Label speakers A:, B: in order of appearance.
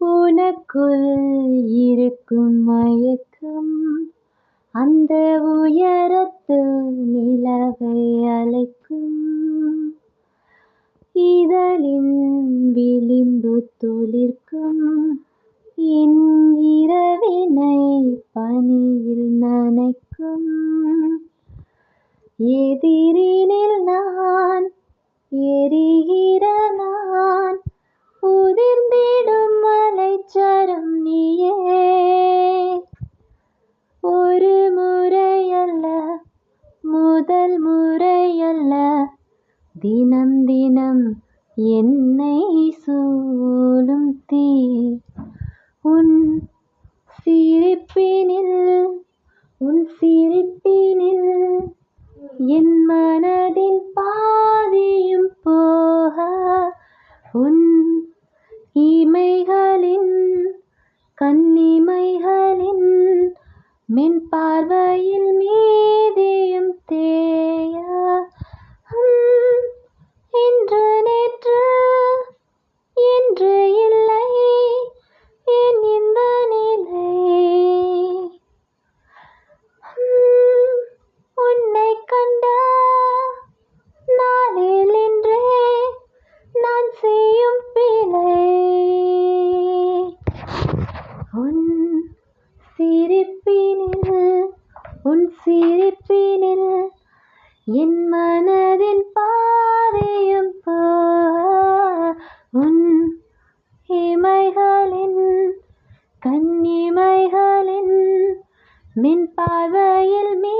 A: உனக்குள் இருக்கும் மயக்கம் அந்த உயரத்து நிலவை அழைக்கும். இதழின் விளிம்பு துளிர்க்கும் என் இரவினை பனியில் நனைக்கும். எதிரினில் நான் எரிகிற தினம் தினம் என்னை சூழும் தீ உன் சிரிப்பினில் உன் சிரிப்பினில் என் மனதின் பாதியும் போக உன் இமைகளின் கண்ணிமைகளின் மின் பார்வையில் மீதியும் தேய உன் சிரிப்பினில் உன் சிரிப்பினில் என் மனதின் பாதையும் போ. உன் இமைகளின் கண்ணிமைகளின் மின் பார்வையில் மீ